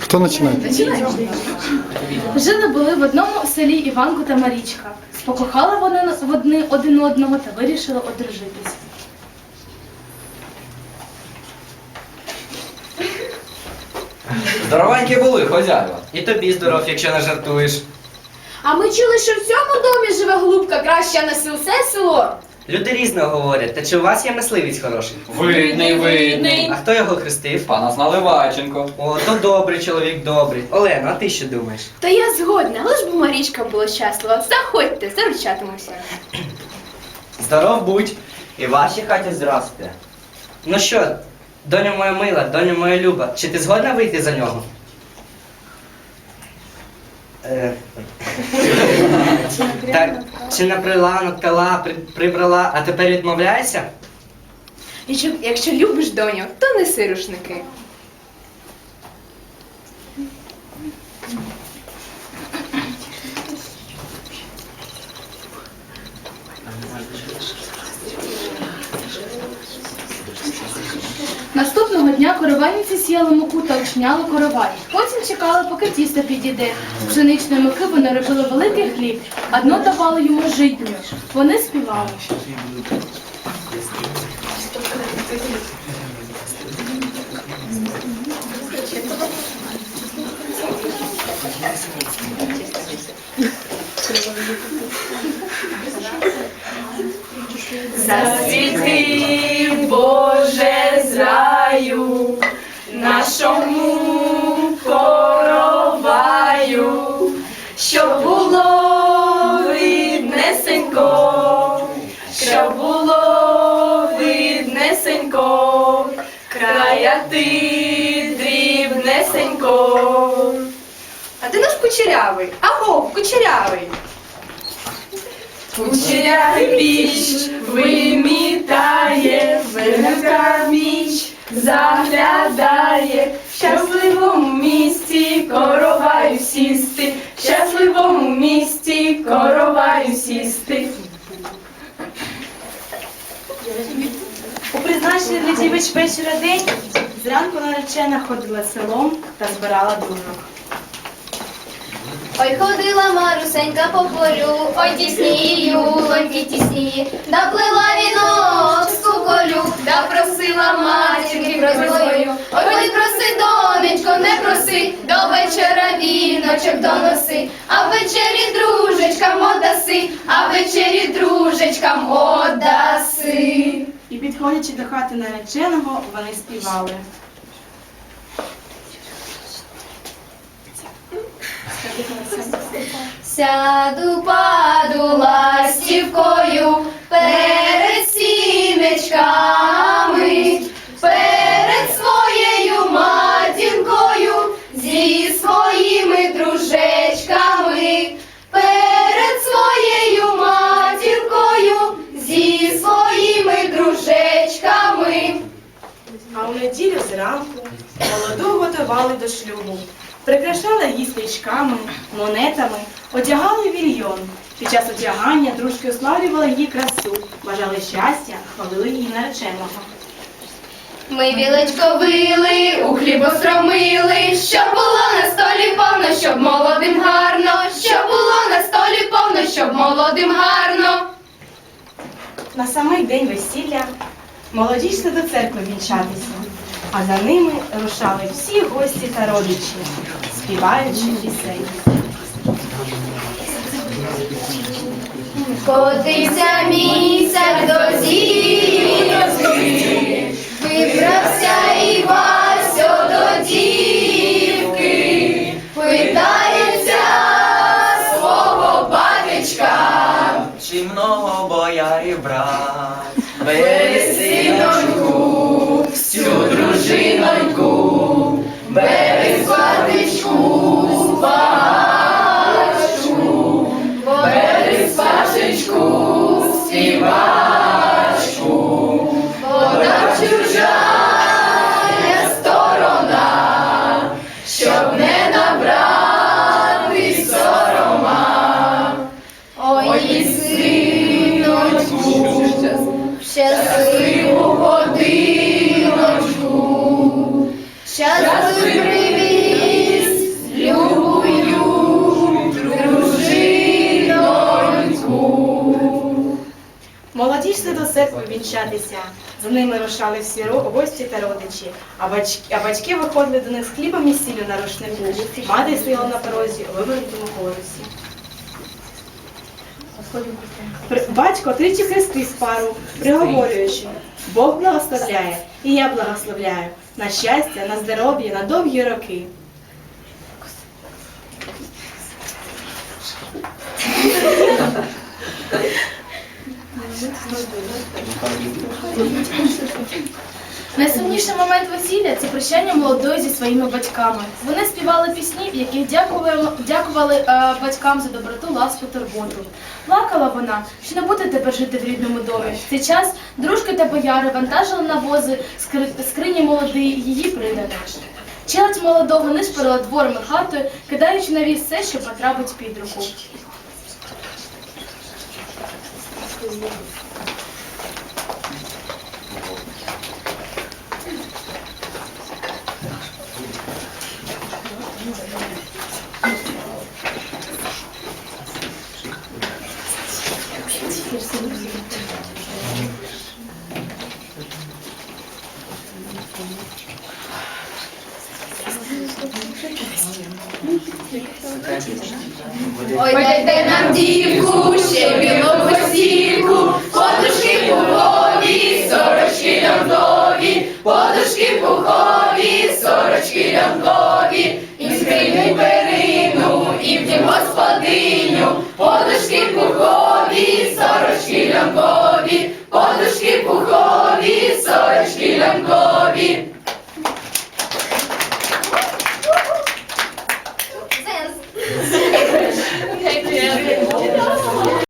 Хто починає? Жили були в одному селі Іванко та Марічка. Спокохали вони в одни один одного та вирішили одружитись. Здоровенькі були, хозяїва. І тобі здоров, якщо не жартуєш. А ми чули, що в цьому домі живе голубка краща на все село. Люди різно говорять, та чи у вас є мисливець хороший? Видний, видний. А хто його хрестив? Пана Наливайченко. О, то добрий чоловік, добрий. Олена, а ти що думаєш? Та я згодна, лиш би Марічка була щаслива. Заходьте, заручатимося. Здоров будь. І в вашій хаті здрасте. Ну що, доню моя мила, доню моя люба, чи ти згодна вийти за нього? Е, Так, чи наприла, наткала, при- прибрала, а тепер відмовляєшся? Якщо, якщо любиш доню, то неси рушники. Наступного дня коровайниці сіяли муку та очиняли коровай. Чекали, поки тісто підійде. З пшеничної муки вони робили великий хліб, а дно давали йому житню. Вони співали. Засвіти, Боже, з раю, нашому краяти дрібнесенько. А ти наш кучерявий, агов, кучерявий. Кучерявий піч вимітає, виненка міч заглядає, в щасливому місті короваю сісти, в щасливому місті короваю сісти. У призначений для дівич вечора день зранку наречена ходила селом та збирала дружок. Ой, ходила Марусенька по полю, ой тісні юлоньки тісні, наплила вінок з куколю, да просила матінки прозою. Ой, не проси, донечко, не проси, до вечора віночок доноси, а ввечері дружечкам одаси, підходячи до хати нареченого, вони співали. Сяду паду ластівкою у неділю зранку молоду готували до шлюбу. Прикрашали її стрічками, монетами, одягали вільйон. Під час одягання дружки ославлювали її красу, бажали щастя, хвалили її нареченого. Ми білечко вили, у хліб остромили, щоб було на столі повно, щоб молодим гарно, щоб було на столі повно, щоб молодим гарно. На самий день весілля молоді до церкви вінчатися, а за ними рушали всі гості та родичі, співаючи пісень. Котився місяць до щасливу годиночку, щасливу привіз, любую дружиноньку. Молоді йшли до себе вінчатися. За ними рушали всі гості та родичі, а батьки, а батьки виходили до них з хлібом і сіллю на рушнику. Мати стояла на порозі у тому колесі. Батько тричі хрестив пару, приговорюючи, Бог благословляє, і я благословляю на щастя, на здоров'я, на довгі роки. Найсумніший момент весілля це прощання молодої зі своїми батьками. Вони співали пісні, в яких дякували, е, батькам за доброту, ласку, турботу. Плакала вона, що не буде тепер жити в рідному домі. В цей час дружки та бояри вантажили на вози скри- скрині молодої її приданих. Челядь молодого нишпорила двором і хатою, кидаючи на віз все, що потрапить під руку. Ой, дайте нам дівку, ще білу посівку, подушки пухові, сорочки лямкові, подушки пухові, сорочки лямкові, і скриню перину, і в дім господиню, подушки пухові, сорочки лямкові, подушки пухові, сорочки лямкові.